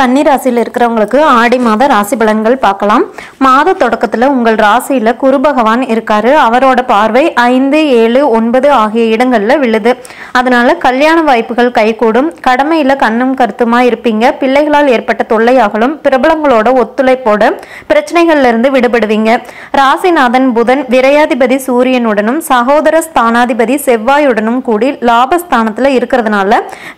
கன்னி ராசியில் இருக்கிறவங்களுக்கு ஆடி மாத ராசி பலன்கள் பார்க்கலாம். மாத தொடக்கத்தில் உங்கள் ராசியில் குரு பகவான் இருக்காரு. அவரோட பார்வை ஐந்து ஏழு ஒன்பது ஆகிய இடங்களில் விழுது. அதனால கல்யாண வாய்ப்புகள் கைகூடும். கடமையில் கண்ணும் கருத்துமா இருப்பீங்க. பிள்ளைகளால் ஏற்பட்ட தொல்லையாகலும் பிரபலங்களோட ஒத்துழைப்போட பிரச்சனைகள்ல இருந்து விடுபடுவீங்க. ராசிநாதன் புதன் விரையாதிபதி சூரியனுடனும் சகோதர ஸ்தானாதிபதி செவ்வாயுடனும் கூடி லாபஸ்தானத்தில் இருக்கிறதுனால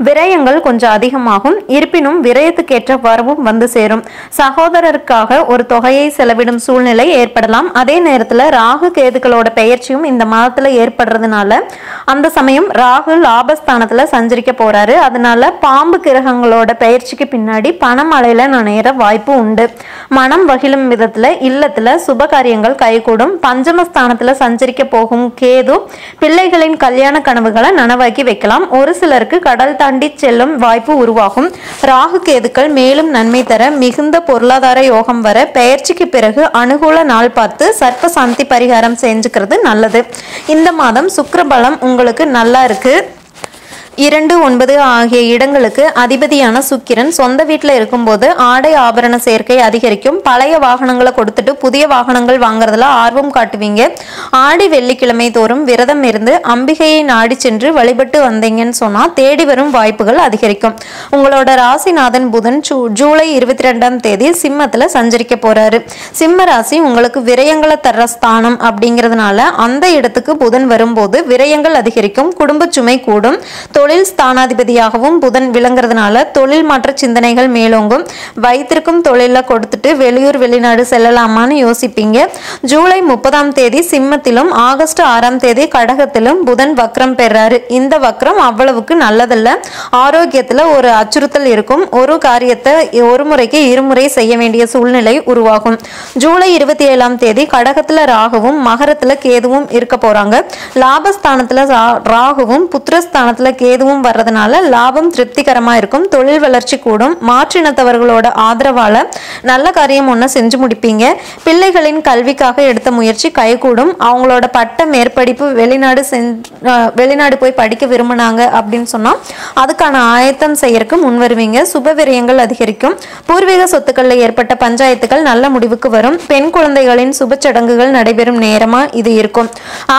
விரயங்கள் கொஞ்சம் அதிகமாகும். இருப்பினும் விரயத்துக்கு விரயத்துக்கேற்ற வரவும் வந்து சேரும். சகோதரருக்காக ஒரு தொகையை செலவிடும் சூழ்நிலை ஏற்படலாம். அதே நேரத்துல ராகு கேதுக்களோட பெயர்ச்சியும் இந்த மாதத்துல ஏற்படுறதுனால அந்த சமயம் ராகு லாபஸ்தானத்துல சஞ்சரிக்க போறாரு. அதனால பாம்பு கிரகங்களோட பெயர்ச்சிக்கு பின்னாடி பணமழையில நனையிற வாய்ப்பு உண்டு. மனம் வகிழும் விதத்துல இல்லத்துல சுப காரியங்கள் கைகூடும். பஞ்சமஸ்தானத்துல சஞ்சரிக்க போகும் கேது பிள்ளைகளின் கல்யாண கனவுகளை நனவாக்கி வைக்கலாம். ஒரு சிலருக்கு கடல் தாண்டி செல்லும் வாய்ப்பு உருவாகும். ராகு கேதுக்கள் மேலும் நன்மை தர மிகுந்த பொருளாதார யோகம் வர பெயர்ச்சிக்கு பிறகு அனுகூல நாள் பார்த்து சர்ப்ப சாந்தி பரிகாரம் செஞ்சுக்கிறது நல்லது. இந்த மாதம் சுக்கரபலம் உங்களுக்கு நல்லா இருக்குது இரண்டு ஒன்பது ஆகிய இடங்களுக்கு அதிபதியான சுக்கிரன் சொந்த வீட்டில் இருக்கும்போது ஆடை ஆபரண சேர்க்கை அதிகரிக்கும். பழைய வாகனங்களை கொடுத்துட்டு புதிய வாகனங்கள் வாங்குறதுல ஆர்வம் காட்டுவீங்க. ஆடி வெள்ளிக்கிழமை தோறும் விரதம் இருந்து அம்பிகையை நாடி சென்று வழிபட்டு வந்தீங்கன்னு சொன்னால் தேடி வரும் வாய்ப்புகள் அதிகரிக்கும். உங்களோட ராசிநாதன் புதன் ஜூ ஜூலை இருபத்தி ரெண்டாம் தேதி சிம்மத்தில் சஞ்சரிக்க போறாரு. சிம்ம ராசி உங்களுக்கு விரயங்களை தர்ற ஸ்தானம் அப்படிங்கிறதுனால அந்த இடத்துக்கு புதன் வரும்போது விரயங்கள் அதிகரிக்கும். குடும்ப சுமை கூடும். தொழில் ஸ்தானாதிபதியாகவும் புதன் விளங்குறதுனால தொழில் மாற்ற சிந்தனைகள் மேலோங்கும். வைத்திருக்கும் தொழில கொடுத்துட்டு வெளியூர் வெளிநாடு செல்லலாமான்னு யோசிப்பீங்க. ஜூலை முப்பதாம் தேதி சிம்மத்திலும் ஆகஸ்ட் ஆறாம் தேதி கடகத்திலும் புதன் வக்ரம் பெறாரு. இந்த வக்ரம் அவ்வளவுக்கு நல்லதல்ல. ஆரோக்கியத்துல ஒரு அச்சுறுத்தல் இருக்கும். ஒரு காரியத்தை ஒரு முறைக்கு இருமுறை செய்ய வேண்டிய சூழ்நிலை உருவாகும். ஜூலை இருபத்தி ஏழாம் தேதி கடகத்துல ராகுவும் மகரத்துல கேதுவும் இருக்க போறாங்க. லாபஸ்தானத்துல ரா- ராகுவும் புத்திரஸ்தானத்துல கேதுவும் வர்றதுனால லாபம் திருப்திகரமாக இருக்கும். தொழில் வளர்ச்சி கூடும். மாற்றினத்தவர்களோட ஆதரவால் நல்ல காரியம் ஒன்று செஞ்சு முடிப்பீங்க. பிள்ளைகளின் கல்விக்காக எடுத்த முயற்சி கைகூடும். அவங்களோட பட்ட மேற்படிப்பு வெளிநாடு சென் வெளிநாடு போய் படிக்க விரும்பினாங்க அப்படின்னு சொன்னால் அதுக்கான ஆயத்தம் செய்யறதுக்கு முன் வருவீங்க. சுப விரயங்கள் அதிகரிக்கும். பூர்வீக சொத்துக்களில் ஏற்பட்ட பஞ்சாயத்துகள் நல்ல முடிவுக்கு வரும். பெண் குழந்தைகளின் சுப சடங்குகள் நடைபெறும் நேரமாக இது இருக்கும்.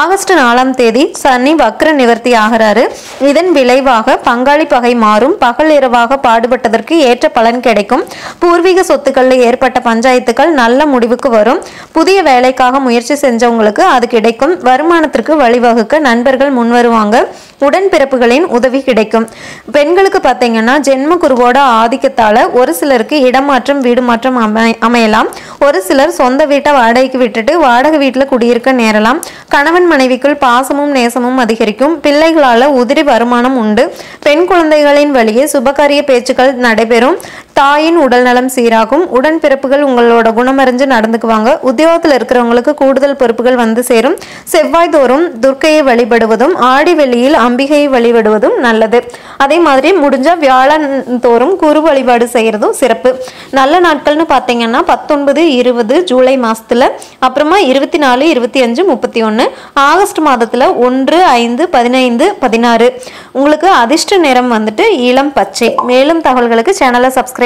ஆகஸ்ட் நாலாம் தேதி சனி வக்ர நிவர்த்தி ஆகிறாரு. இதன் விளைவாக பங்காளி பகை மாறும். பகல் இரவாக பாடுபட்டதற்கு ஏற்ற பலன் கிடைக்கும். பூர்வீக சொத்துக்கள்ல ஏற்பட்ட பஞ்சாயத்துகள் நல்ல முடிவுக்கு வரும். புதிய வேலைக்காக முயற்சி செஞ்சவங்களுக்கு அது கிடைக்கும். வருமானத்திற்கு வழிவகுக்க நண்பர்கள் முன் வருவாங்க உடன்பிறப்புகளின் உதவி கிடைக்கும். பெண்களுக்கு பார்த்தீங்கன்னா ஜென்ம குருவோட ஆதிக்கத்தால ஒரு சிலருக்கு இடமாற்றம் வீடு மாற்றம் அமை அமையலாம். ஒரு சிலர் சொந்த வீட்டை வாடகைக்கு விட்டுட்டு வாடகை வீட்டில் குடியிருக்க நேரலாம். கணவன் மனைவிக்குள் பாசமும் நேசமும் அதிகரிக்கும். பிள்ளைகளால உதிரி வருமானம் உண்டு. பெண் குழந்தைகளின் வழியே சுபகாரிய பேச்சுக்கள் நடைபெறும். தாயின் உடல்நலம் சீராகும். உடன்பிறப்புகள் உங்களோட குணமறிஞ்சு நடந்துக்குவாங்க. உத்தியோகத்தில் இருக்கிறவங்களுக்கு கூடுதல் பொறுப்புகள் வந்து சேரும். செவ்வாய் தோறும் துர்க்கையை வழிபடுவதும் ஆடி வெளியில் அம்பிகையை வழிபடுவதும் நல்லது. அதே மாதிரி முடிஞ்சால் வியாழன் தோறும் குரு வழிபாடு செய்கிறதும் சிறப்பு. நல்ல நாட்கள்னு பார்த்தீங்கன்னா பத்தொன்பது இருபது ஜூலை மாதத்தில் அப்புறமா இருபத்தி நாலு இருபத்தி அஞ்சு முப்பத்தி ஒன்று ஆகஸ்ட் மாதத்தில் ஒன்று ஐந்து பதினைந்து பதினாறு. உங்களுக்கு அதிர்ஷ்ட நிறம் வந்துட்டு இளம் பச்சை. மேலும் தகவல்களுக்கு சேனலை சப்ஸ்கிரைப்